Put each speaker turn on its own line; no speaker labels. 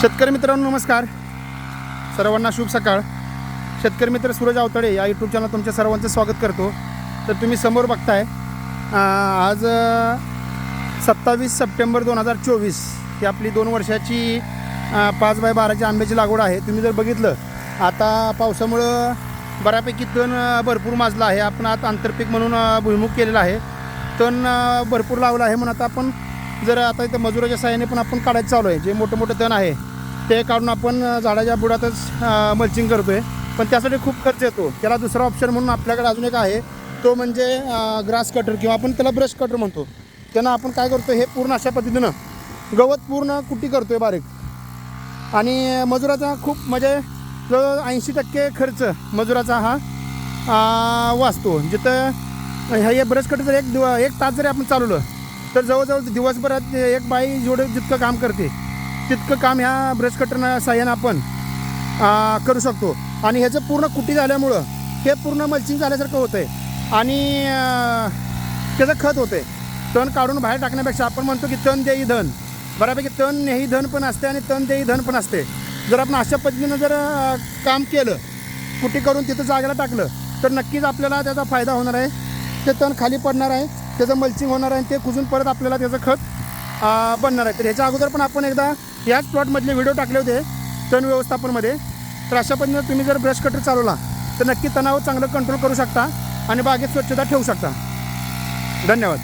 शेतकरी मित्रांनो नमस्कार. सर्वांना शुभ सकाळ. शेतकरी मित्र सूरज आवतडे या यूट्यूब चॅनल तुमच्या सर्वांचं स्वागत करतो. तर तुम्ही समोर बघताय आज सत्तावीस सप्टेंबर दोन हजार चोवीस ही आपली दोन वर्षाची पाच बाय बाराची आंब्याची लागवड आहे. तुम्ही जर बघितलं आता पावसामुळं बऱ्यापैकी तण भरपूर माजला आहे. आपण आता आंतरपीक म्हणून भुईमुख केलेला आहे. तण भरपूर लावलं आहे म्हणून आता आपण जर आता इथं मजुराच्या साह्याने पण आपण काढायचं चालू आहे. जे मोठं मोठं तण आहे ते काढून आपण झाडाच्या बुडातच मल्चिंग करतो आहे पण त्यासाठी खूप खर्च येतो. त्याला दुसरा ऑप्शन म्हणून आपल्याकडे अजून एक आहे. तो म्हणजे ग्रास कटर किंवा आपण त्याला ब्रश कटर म्हणतो. त्यानं आपण काय करतो हे पूर्ण अशा पद्धतीनं गवत पूर्ण कुट्टी करतो आहे बारीक. आणि मजुराचा खूप म्हणजे जवळ ऐंशी टक्के खर्च मजुराचा हा वाचतो. जिथं हे ब्रश कटर जर एक दिव एक तास जरी आपण चालवलं तर जवळजवळ दिवसभरात एक बाई जेवढं जितकं काम करते तितकं काम ह्या ब्रश कटरनं साह्यानं आपण करू शकतो. आणि ह्याचं पूर्ण कुटी झाल्यामुळं हे पूर्ण मल्चिंग झाल्यासारखं होतं आहे आणि त्याचं खत होतं आहे तण काढून बाहेर टाकण्यापेक्षा आपण म्हणतो की तण देई धन. बऱ्यापैकी तण नेही धन पण असते आणि तण देई धन पण असते जर आपण अशा पद्धतीनं जर काम केलं कुटी करून तिथं जागेला टाकलं तर नक्कीच आपल्याला त्याचा फायदा होणार आहे. ते तण खाली पडणार आहे त्याचं मल्चिंग होणार आहे आणि ते कुजून परत आपल्याला त्याचं खत बनणार आहे. तर ह्याच्या अगोदर पण आपण एकदा याच प्लॉटमधले व्हिडिओ टाकले होते तण व्यवस्थापनमध्ये. तर अशा पद्धतीनं तुम्ही जर ब्रश कटर चालवला तर नक्की तणाव चांगलं कंट्रोल करू शकता आणि बागेत स्वच्छता ठेवू शकता. धन्यवाद.